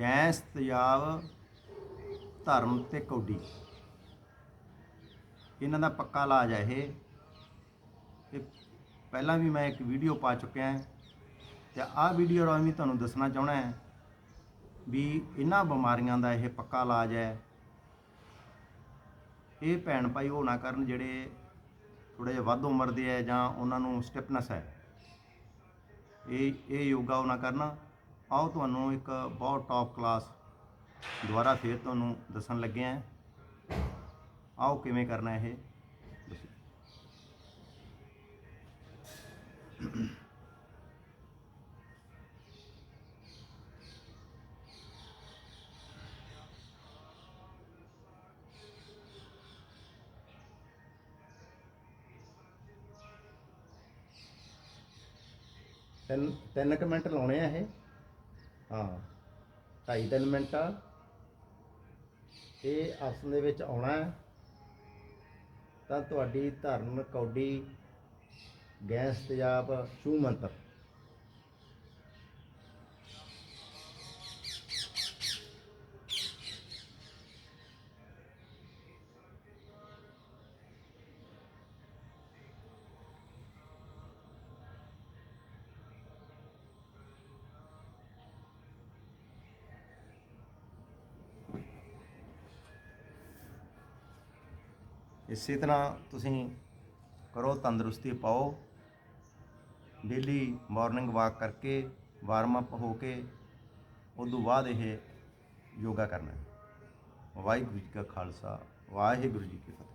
Gas, ਤੇਜ਼ਾਬ, ਧਰਮ ਤੇ ਕੌਡੀ। ਇਹਨਾਂ ਦਾ ਪੱਕਾ ਇਲਾਜ ਹੈ ਇਹ। ਇਹ ਪਹਿਲਾਂ ਵੀ ਮੈਂ ਇੱਕ ਵੀਡੀਓ ਪਾ ਚੁੱਕਿਆ ਹਾਂ ਤੇ ਆਹ ਵੀਡੀਓ ਰਾਹੀਂ ਵੀ ਤੁਹਾਨੂੰ ਦੱਸਣਾ ਚਾਹਣਾ ਹੈ ਵੀ ਇਹਨਾਂ ਬਿਮਾਰੀਆਂ ਦਾ ਇਹ ਪੱਕਾ ਇਲਾਜ ਹੈ। ਇਹ ਭੈਣ ਭਾਈ ਉਹ ਨਾ ਕਰਨ ਜਿਹੜੇ ਥੋੜੇ ਜਿਹਾ ਵੱਧ ਉਮਰ ਦੇ ਹੈ ਜਾਂ ਉਹਨਾਂ ਨੂੰ ਸਟਿਫਨੈਸ ਹੈ। ਇਹ ਇਹ ਯੋਗਾ ਉਹ ਨਾ ਕਰਨਾ। ਆਓ ਤੁਹਾਨੂੰ ਇੱਕ ਬਹੁਤ ਟੌਪ ਕਲਾਸ ਦੁਬਾਰਾ ਫੇਰ ਤੁਹਾਨੂੰ ਦੱਸਣ ਲੱਗੇ ਹਾਂ। ਆਓ ਕਿਵੇਂ ਕਰਨਾ ਇਹ? ਤਿੰਨ ਤਿੰਨ ਕੁ ਮਿੰਟ ਲਾਉਣੇ ਆ ਇਹ। ਹਾਂ। ਢਾਈ ਤਿੰਨ ਮਿੰਟ। ਇਹ ਆਸਨ ਦੇ ਵਿੱਚ ਆਉਣਾ ਹੈ। ਤਾਂ ਤੁਹਾਡੀ ਧਰਨ ਕੌਡੀ, ਗੈਸ ਤੇਜ਼ਾਬ ਛੂ ਮੰਤਰ। ਇਸੇ ਤਰ੍ਹਾਂ ਤੁਸੀਂ ਕਰੋ, ਤੰਦਰੁਸਤੀ ਪਾਓ। ਡੇਲੀ ਮਾਰਨਿੰਗ ਵਾਕ ਕਰਕੇ ਵਾਰਮ ਅਪ ਹੋ ਕੇ ਉਦੋਂ ਬਾਅਦ ਇਹ ਯੋਗਾ ਕਰਨਾ। ਹੈ ਵਾਹਿਗੁਰੂ ਜੀ ਕਾ ਖਾਲਸਾ, ਵਾਹਿਗੁਰੂ ਜੀ ਕੀ ਫਤਿਹ।